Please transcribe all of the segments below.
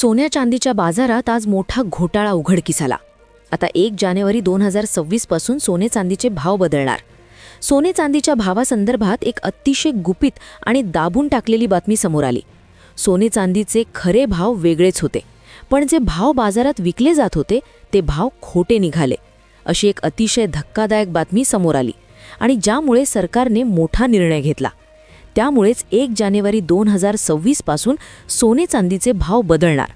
सोन्या चांदीच्या बाजारात आज मोठा घोटाळा उघडकीस आला. आता एक जानेवारी दोन हजार सव्वीसपासून सोने चांदीचे भाव बदलणार. सोने चांदीच्या भावासंदर्भात एक अतिशय गुपित आणि दाबून टाकलेली बातमी समोर आली. सोने चांदीचे खरे भाव वेगळेच होते. पण जे भाव बाजारात विकले जात होते ते भाव खोटे निघाले. अशी एक अतिशय धक्कादायक बातमी समोर आली आणि ज्यामुळे सरकारने मोठा निर्णय घेतला. त्यामुळेच एक जानेवारी दोन हजार सव्वीसपासून सोने चांदीचे भाव बदलणार.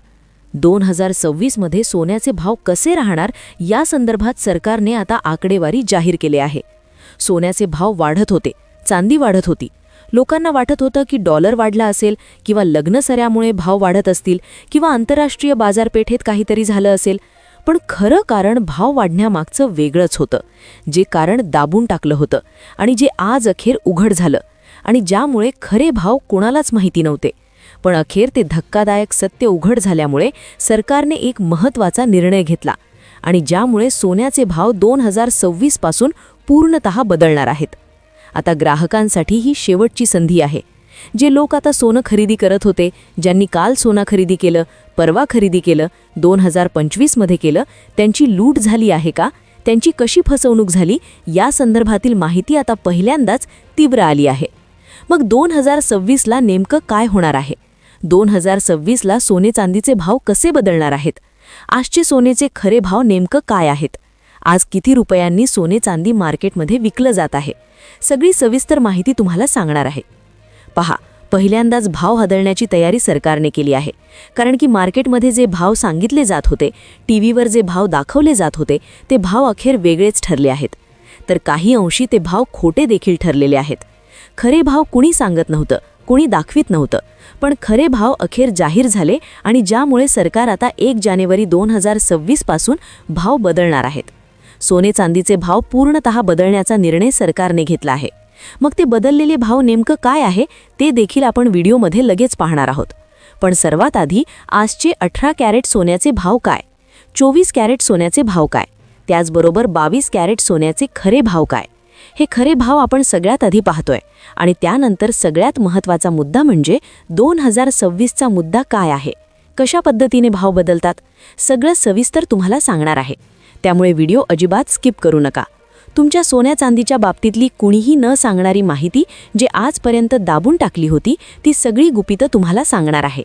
दोन हजार सव्वीसमध्ये सोन्याचे भाव कसे राहणार या संदर्भात सरकारने आता आकडेवारी जाहीर केले आहे. सोन्याचे भाव वाढत होते चांदी वाढत होती. लोकांना वाटत होतं की डॉलर वाढला असेल किंवा लग्नसऱ्यामुळे भाव वाढत असतील किंवा आंतरराष्ट्रीय बाजारपेठेत काहीतरी झालं असेल पण खरं कारण भाव वाढण्यामागचं वेगळंच होतं जे कारण दाबून टाकलं होतं आणि जे आज अखेर उघड झालं. आणि ज्यामुळे खरे भाव कोणालाच माहिती नव्हते. पण अखेर ते धक्कादायक सत्य उघड झाल्यामुळे सरकारने एक महत्त्वाचा निर्णय घेतला आणि ज्यामुळे सोन्याचे भाव दोन हजार सव्वीसपासून पूर्णत बदलणार आहेत. आता ग्राहकांसाठी ही शेवटची संधी आहे. जे लोक आता सोनं खरेदी करत होते ज्यांनी काल सोनं खरेदी केलं परवा खरेदी केलं दोन हजार पंचवीसमध्ये केलं त्यांची लूट झाली आहे का? त्यांची कशी फसवणूक झाली? या संदर्भातील माहिती आता पहिल्यांदाच तीव्र आली आहे. मग दोन हजार सव्वीसला नेमकं काय होणार आहे? दोन हजार सव्वीसला सोने चांदीचे भाव कसे बदलणार आहेत? आजचे सोनेचे खरे भाव नेमकं काय आहेत? आज किती रुपयांनी सोने चांदी मार्केटमध्ये विकलं जात आहे? सगळी सविस्तर माहिती तुम्हाला सांगणार आहे. पहा पहिल्यांदाच भाव हदळण्याची तयारी सरकारने केली आहे. कारण की मार्केटमध्ये जे भाव सांगितले जात होते टी व्हीवर जे भाव दाखवले जात होते ते भाव अखेर वेगळेच ठरले आहेत. तर काही अंशी ते भाव खोटे देखील ठरलेले आहेत. खरे भाव कुणी सांगत नव्हतं कुणी दाखवित नव्हतं. पण खरे भाव अखेर जाहीर झाले आणि ज्यामुळे सरकार आता एक जानेवारी दोन हजार सव्वीसपासून भाव बदलणार आहेत. सोने चांदीचे भाव पूर्णतः बदलण्याचा निर्णय सरकारने घेतला आहे. मग ते बदललेले भाव नेमकं काय आहे ते देखील आपण व्हिडिओमध्ये लगेच पाहणार आहोत. पण सर्वात आधी आजचे अठरा कॅरेट सोन्याचे भाव काय चोवीस कॅरेट सोन्याचे भाव काय त्याचबरोबर बावीस कॅरेट सोन्याचे खरे भाव काय हे खरे भाव आपण सगळ्यात आधी पाहतोय. आणि त्यानंतर सगळ्यात महत्त्वाचा मुद्दा म्हणजे दोन हजार सव्वीसचा मुद्दा काय आहे? कशा पद्धतीने भाव बदलतात? सगळं सविस्तर तुम्हाला सांगणार आहे. त्यामुळे व्हिडिओ अजिबात स्किप करू नका. तुमच्या सोन्या चांदीच्या बाबतीतली कुणीही न सांगणारी माहिती जे आजपर्यंत दाबून टाकली होती ती सगळी गुपितं तुम्हाला सांगणार आहे.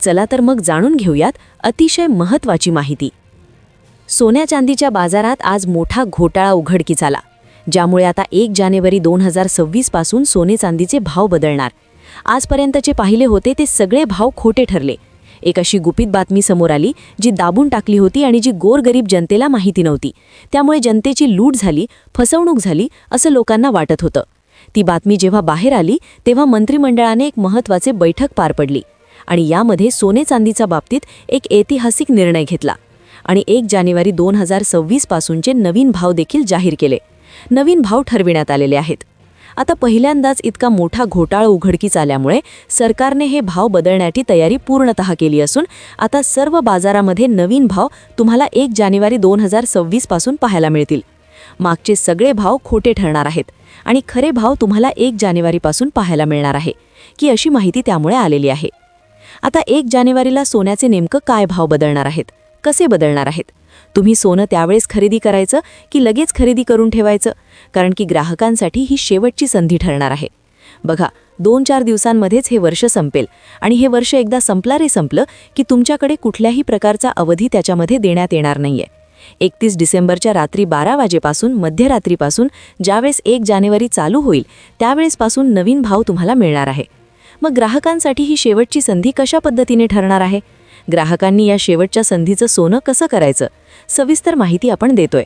चला तर मग जाणून घेऊयात अतिशय महत्त्वाची माहिती. सोन्या चांदीच्या बाजारात आज मोठा घोटाळा उघडकीस आला. ज्यामुळे आता एक जानेवारी दोन हजार सव्वीसपासून सोने चांदीचे भाव बदलणार. आजपर्यंतचे पाहिले होते ते सगळे भाव खोटे ठरले. एक अशी गुपित बातमी समोर आली जी दाबून टाकली होती आणि जी गोरगरीब जनतेला माहिती नव्हती. त्यामुळे जनतेची लूट झाली फसवणूक झाली असं लोकांना वाटत होतं. ती बातमी जेव्हा बाहेर आली तेव्हा मंत्रिमंडळाने एक महत्त्वाचे बैठक पार पडली आणि यामध्ये सोने चांदीच्या बाबतीत एक ऐतिहासिक निर्णय घेतला आणि एक जानेवारी दोन हजार सव्वीसपासूनचे नवीन भाव देखील जाहीर केले. नवीन भाव ठरविण्यात आलेले आहेत. आता पहिल्यांदाच इतका मोठा घोटाळा उघडकीस आल्यामुळे सरकारने हे भाव बदलण्याची तयारी पूर्णतः केली असून आता सर्व बाजारामध्ये नवीन भाव तुम्हाला एक जानेवारी दोन हजार सव्वीसपासून पाहायला मिळतील. मागचे सगळे भाव खोटे ठरणार आहेत आणि खरे भाव तुम्हाला एक जानेवारीपासून पाहायला मिळणार आहे की अशी माहिती त्यामुळे आलेली आहे. आता एक जानेवारीला सोन्याचे नेमकं काय भाव बदलणार आहेत? कसे बदलणार आहेत? तुम्ही सोनं त्यावेळेस खरेदी करायचं की लगेच खरेदी करून ठेवायचं? कारण की ग्राहकांसाठी ही शेवटची संधी ठरणार आहे. बघा दोन चार दिवसांमध्येच हे वर्ष संपेल आणि हे वर्ष एकदा संपला रे संपलं की तुमच्याकडे कुठल्याही प्रकारचा अवधी त्याच्यामध्ये देण्यात येणार नाहीये. एकतीस डिसेंबरच्या रात्री बारा वाजेपासून मध्यरात्रीपासून ज्यावेळेस एक जानेवारी चालू होईल त्यावेळेसपासून नवीन भाव तुम्हाला मिळणार आहे. मग ग्राहकांसाठी ही शेवटची संधी कशा पद्धतीने ठरणार आहे? ग्राहकांनी या शेवटच्या संधीचं सोनं कसं करायचं? सविस्तर माहिती आपण देतोय.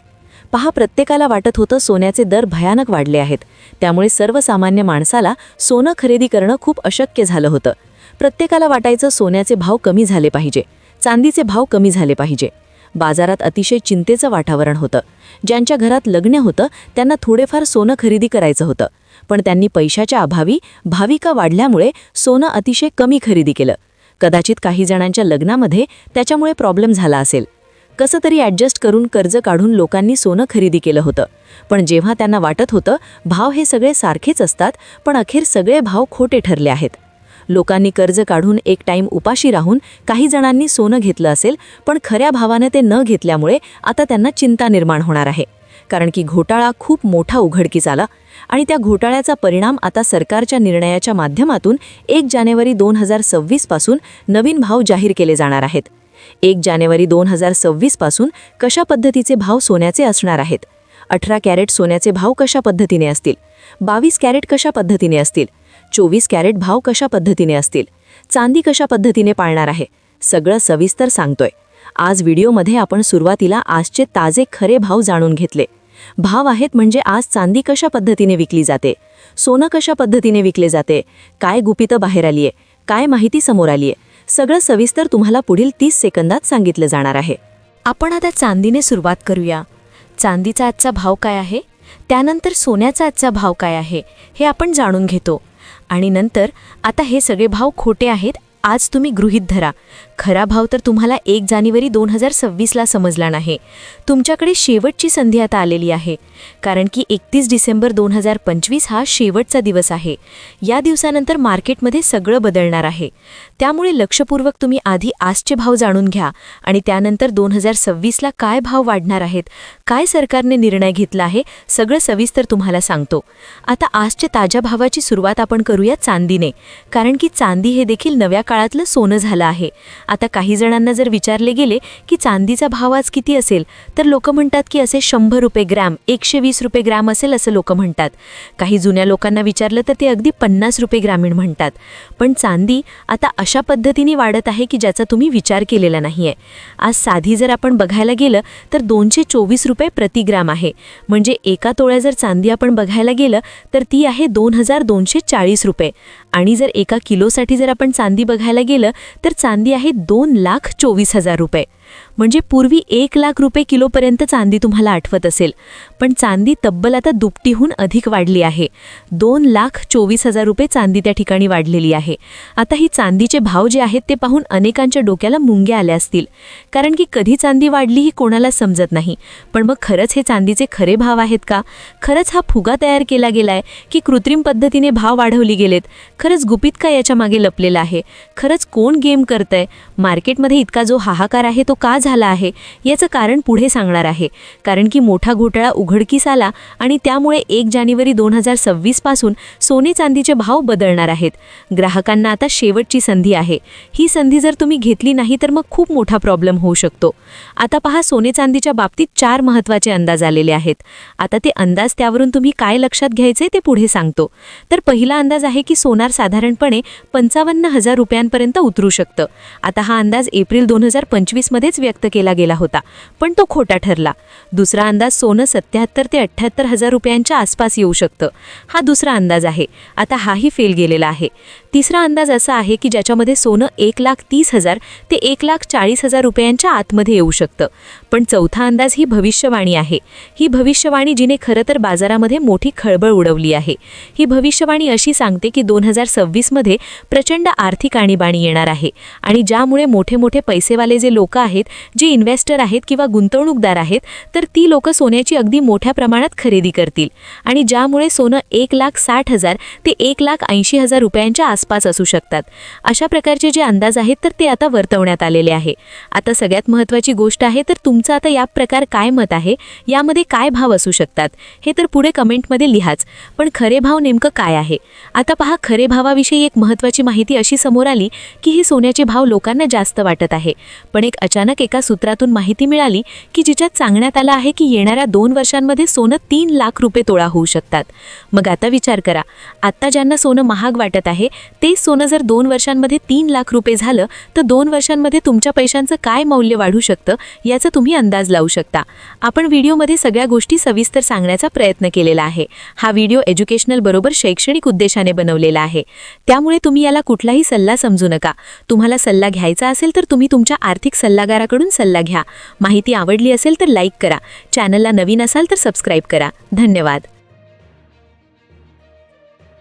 पहा प्रत्येकाला वाटत होतं सोन्याचे दर भयानक वाढले आहेत. त्यामुळे सर्वसामान्य माणसाला सोनं खरेदी करणं खूप अशक्य झालं होतं. प्रत्येकाला वाटायचं सोन्याचे भाव कमी झाले पाहिजे. चांदीचे भाव कमी झाले पाहिजे. बाजारात अतिशय चिंतेचं वातावरण होतं. ज्यांच्या घरात लग्न होतं त्यांना थोडेफार सोनं खरेदी करायचं होतं. पण त्यांनी पैशाच्या अभावी भाविका वाढल्यामुळे सोनं अतिशय कमी खरेदी केलं. कदाचित काही जणांच्या लग्नामध्ये त्याच्यामुळे प्रॉब्लेम झाला असेल. कसं तरी ॲडजस्ट करून कर्ज काढून लोकांनी सोनं खरेदी केलं होतं. पण जेव्हा त्यांना वाटत होतं भाव हे सगळे सारखेच असतात पण अखेर सगळे भाव खोटे ठरले आहेत. लोकांनी कर्ज काढून एक टाईम उपाशी राहून काही जणांनी सोनं घेतलं असेल पण खऱ्या भावानं ते न घेतल्यामुळे आता त्यांना चिंता निर्माण होणार आहे. कारण की घोटाळा खूप मोठा उघडकीस आला आणि त्या घोटाळ्याचा परिणाम आता सरकारच्या निर्णयाच्या माध्यमातून एक जानेवारी दोन हजार सव्वीसपासून नवीन भाव जाहीर केले जाणार आहेत. एक जानेवारी दोन हजार सव्वीसपासून कशा पद्धतीचे भाव सोन्याचे असणार आहेत? अठरा कॅरेट सोन्याचे भाव कशा पद्धतीने असतील? बावीस कॅरेट कशा पद्धतीने असतील? चोवीस कॅरेट भाव कशा पद्धतीने असतील? चांदी कशा पद्धतीने पाळणार आहे? सगळं सविस्तर सांगतोय. आज व्हिडिओमध्ये आपण सुरुवातीला आजचे ताजे खरे भाव जाणून घेतले. भाव आहेत म्हणजे आज चांदी कशा पद्धतीने विकली जाते? सोनं कशा पद्धतीने विकले जाते? काय गुपितं बाहेर आलीये काय माहिती समोर आलीये सगळं सविस्तर तुम्हाला पुढील तीस सेकंदात सांगितलं जाणार आहे. आपण आता चांदीने सुरुवात करूया. चांदीचा आजचा भाव काय आहे? त्यानंतर सोन्याचा आजचा भाव काय आहे? हे आपण जाणून घेतो. आणि नंतर आता हे सगळे भाव खोटे आहेत आज तुम्ही गृहीत धरा. खरा भाव तर तुम्हाला एक जानेवारी दोन हजार सव्वीसला समजला नाही. तुमच्याकडे शेवटची संधी आता आलेली आहे. कारण की एकतीस डिसेंबर दोन हजार पंचवीस हा शेवटचा दिवस आहे. या दिवसानंतर मार्केटमध्ये सगळं बदलणार आहे. त्यामुळे लक्षपूर्वक तुम्ही आधी आजचे भाव जाणून घ्या आणि त्यानंतर दोन हजार सव्वीसला काय भाव वाढणार आहेत काय सरकारने निर्णय घेतला आहे सगळं सविस्तर तुम्हाला सांगतो. आता आजच्या ताज्या भावाची सुरुवात आपण करूया चांदीने. कारण की चांदी हे देखील नव्या काळातलं सोनं झालं आहे. आता काही जणांना जर विचारले गेले की चांदीचा भाव आज किती असेल तर लोक म्हणतात की असे शंभर रुपये ग्रॅम एकशे वीस रुपये ग्रॅम असेल असं लोक म्हणतात. काही जुन्या लोकांना विचारलं तर ते अगदी पन्नास रुपये ग्रामीण म्हणतात. पण चांदी आता अशा पद्धतीने वाढत आहे की ज्याचा तुम्ही विचार केलेला नाही आहे आज साधी जर आपण बघायला गेलं तर दोनशे चोवीस रुपये प्रतिग्राम आहे. म्हणजे एका तोळ्या जर चांदी आपण बघायला गेलं तर ती आहे दोन हजार दोनशे चाळीस रुपये. आणि जर एका किलोसाठी जर आपण चांदी बघायला गेलं तर चांदी आहे दोन लाख चोवीस हजार रुपये. म्हणजे पूर्वी एक लाख रुपये किलोपर्यंत चांदी तुम्हाला आठवत असेल. पण चांदी तब्बल आता दुपटीहून अधिक वाढली आहे. दोन लाख चोवीस हजार रुपये चांदी त्या ठिकाणी वाढलेली आहे. आता ही चांदीचे भाव जे आहेत ते पाहून अनेकांच्या डोक्याला मुंग्या आल्या असतील. कारण की कधी चांदी वाढली ही कोणाला समजत नाही. पण मग खरंच हे चांदीचे खरे भाव आहेत का? खरंच हा फुगा तयार केला गेलाय की कृत्रिम पद्धतीने भाव वाढवली गेलेत? खरंच गुपित का याच्या मागे लपलेलं आहे? खरंच कोण गेम करतंय? मार्केटमध्ये इतका जो हाहाकार आहे तो का झाला आहे याचं कारण पुढे सांगणार आहे. कारण की मोठा घोटाळा उघडकीस आला आणि त्यामुळे एक जानेवारी दोन हजार सव्वीसपासून सोने चांदीचे भाव बदलणार आहेत. ग्राहकांना आता शेवटची संधी आहे. ही संधी जर तुम्ही घेतली नाही तर मग खूप मोठा प्रॉब्लेम होऊ शकतो. आता पहा सोने चांदीच्या बाबतीत चार महत्त्वाचे अंदाज आलेले आहेत. आता ते अंदाज त्यावरून तुम्ही काय लक्षात घ्यायचे ते पुढे सांगतो. तर पहिला अंदाज आहे की सोनार साधारणपणे पंचावन्न हजार रुपयांपर्यंत उतरू शकतं. आता हा अंदाज एप्रिल दोन हजार पंचवीसमध्ये पंचवीसमध्येच व्यक्त केला गेला होता पण तो खोटा ठरला. दुसरा अंदाज सोनं सत्याहत्तर ते अठ्ठ्याहत्तर हजार रुपयांच्या आसपास येऊ शकतं. हा दुसरा अंदाज आहे. आता हाही फेल गेलेला आहे. तिसरा अंदाज असा आहे की ज्याच्यामध्ये सोनं एक लाख तीस हजार ते एक लाख चाळीस हजार रुपयांच्या आतमध्ये येऊ शकतं. पण चौथा अंदाज ही भविष्यवाणी आहे. ही भविष्यवाणी जिने खरं तर बाजारामध्ये मोठी खळबळ उडवली आहे. ही भविष्यवाणी अशी सांगते की दोन हजार सव्वीसमध्ये प्रचंड आर्थिक आणीबाणी येणार आहे आणि ज्यामुळे मोठे मोठे पैसेवाले जे लोक आहेत जे इन्व्हेस्टर आहेत किंवा गुंतवणूकदार आहेत तर ती लोक सोन्याची अगदी मोठ्या प्रमाणात खरेदी करतील. आणि ज्यामुळे सोनं एक लाख साठ हजार ते एक लाख ऐंशी हजार रुपयांच्या आसपास असू शकतात. अशा प्रकारचे जे अंदाज आहेत तर ते आता वर्तवण्यात आलेले आहे. आता सगळ्यात महत्त्वाची गोष्ट आहे तर तुमचं आता या प्रकार काय मत आहे? यामध्ये काय भाव असू शकतात? हे तर पुढे कमेंटमध्ये लिहाच. पण खरे भाव नेमकं काय आहे? आता पहा खरे भावाविषयी एक महत्त्वाची माहिती अशी समोर आली की ही सोन्याचे भाव लोकांना जास्त वाटत आहे. पण एक अचानक एका सूत्रातून माहिती मिळाली की जिच्यात सांगण्यात आलं आहे की येणाऱ्या दोन वर्षांमध्ये सोनं तीन लाख रुपये तोळा होऊ शकतात. मग आता विचार करा. आत्ता ज्यांना सोनं महाग वाटत आहे तेच सोनं जर दोन वर्षांमध्ये तीन लाख रुपये झालं तर दोन वर्षांमध्ये तुमच्या पैशांचं काय मौल्य वाढू शकतं याचा तुम्ही अंदाज लावू शकता. आपण व्हिडिओमध्ये सगळ्या गोष्टी सविस्तर सांगण्याचा प्रयत्न केलेला आहे. हा व्हिडिओ एज्युकेशनल बरोबर शैक्षणिक उद्देशाने बनवलेला आहे. त्यामुळे तुम्ही याला कुठलाही सल्ला समजू नका. तुम्हाला सल्ला घ्यायचा असेल तर तुम्ही तुमच्या आर्थिक सल्लागार सल्लागाराकडून सल्ला घ्या. माहिती आवडली असेल तर लाईक करा. चॅनलला नवीन असाल तर सबस्क्राईब करा. धन्यवाद.